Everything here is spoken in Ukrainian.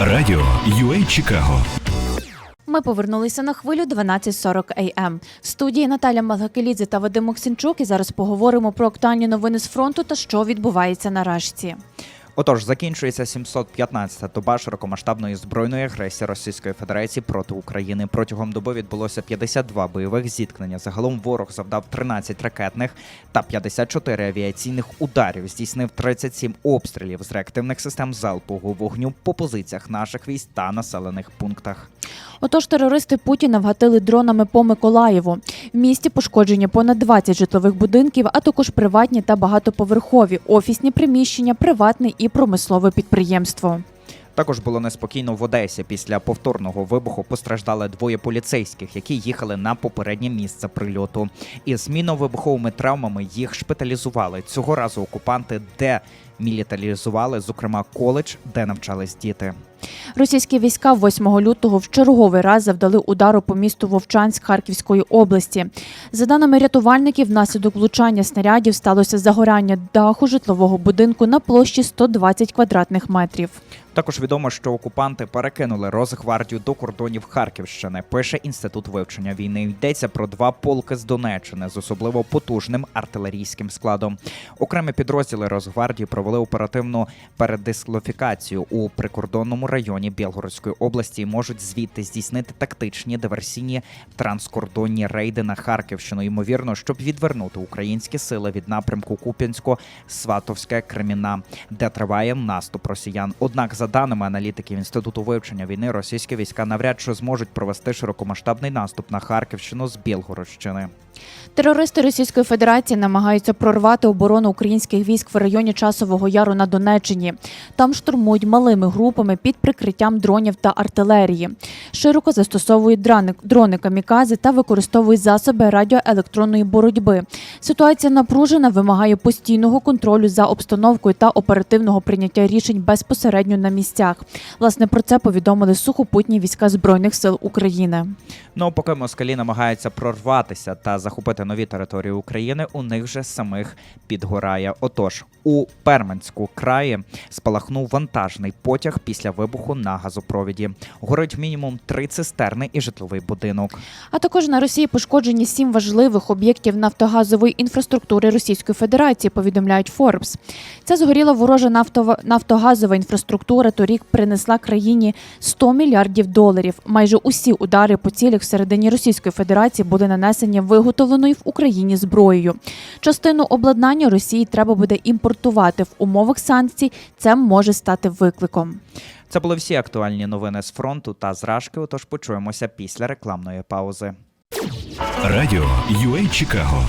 Радіо UA Чикаго Ми повернулися на хвилю 12.40 АМ. В студії Наталя Малгакелідзе та Вадим Оксінчук. І зараз поговоримо про актуальні новини з фронту та що відбувається на Рашці. Отож, закінчується 715-та доба широкомасштабної збройної агресії Російської Федерації проти України. Протягом доби відбулося 52 бойових зіткнення. Загалом ворог завдав 13 ракетних та 54 авіаційних ударів. Здійснив 37 обстрілів з реактивних систем залпового вогню по позиціях наших військ та населених пунктах. Отож, терористи Путіна вгатили дронами по Миколаєву. В місті пошкоджені понад 20 житлових будинків, а також приватні та багатоповерхові, офісні приміщення, приватне і промислове підприємство. Також було неспокійно в Одесі. Після повторного вибуху постраждали двоє поліцейських, які їхали на попереднє місце прильоту. Із мінно-вибуховими травмами їх шпиталізували. Цього разу окупанти демілітаризували, зокрема, коледж, де навчались діти. Російські війська 8 лютого в черговий раз завдали удару по місту Вовчанськ Харківської області. За даними рятувальників, внаслідок влучання снарядів сталося загоряння даху житлового будинку на площі 120 квадратних метрів. Також відомо, що окупанти перекинули Росгвардію до кордонів Харківщини. Пише інститут вивчення війни. Йдеться про два полки з Донеччини з особливо потужним артилерійським складом. Окремі підрозділи Росгвардії провели оперативну передислофікацію у прикордонному районі Білгородської області можуть звідти здійснити тактичні диверсійні транскордонні рейди на Харківщину. Ймовірно, щоб відвернути українські сили від напрямку Куп'янсько-Сватовське Креміна, де триває наступ росіян. Однак, за даними аналітиків інституту вивчення війни, російські війська навряд чи зможуть провести широкомасштабний наступ на Харківщину з Білгородщини. Терористи Російської Федерації намагаються прорвати оборону українських військ в районі Часового Яру на Донеччині. Там штурмують малими групами під прикриттям дронів та артилерії. Широко застосовують драни- дрони камікази та використовують засоби радіоелектронної боротьби. Ситуація напружена, вимагає постійного контролю за обстановкою та оперативного прийняття рішень безпосередньо на місцях. Власне про це повідомили сухопутні війська збройних сил України. Ну, поки москалі намагаються прорватися та захопити нові території України, у них же самих підгорає. Отож, у Перманську краї спалахнув вантажний потяг після вибуху на газопровіді. Горить мінімум три цистерни і житловий будинок. А також на Росії пошкоджені сім важливих об'єктів нафтогазової інфраструктури Російської Федерації, повідомляють Forbes. Ця згоріла ворожа нафтова нафтогазова інфраструктура торік принесла країні 100 мільярдів доларів. Майже усі удари по цілях всередині Російської Федерації були нанесені виготовленою в Україні зброєю. Частину обладнання Росії треба буде імпортувати в умовах санкцій. Це може стати викликом. Це були всі актуальні новини з фронту та з Рашки. Отож почуємося після рекламної паузи. Радіо UA Чикаго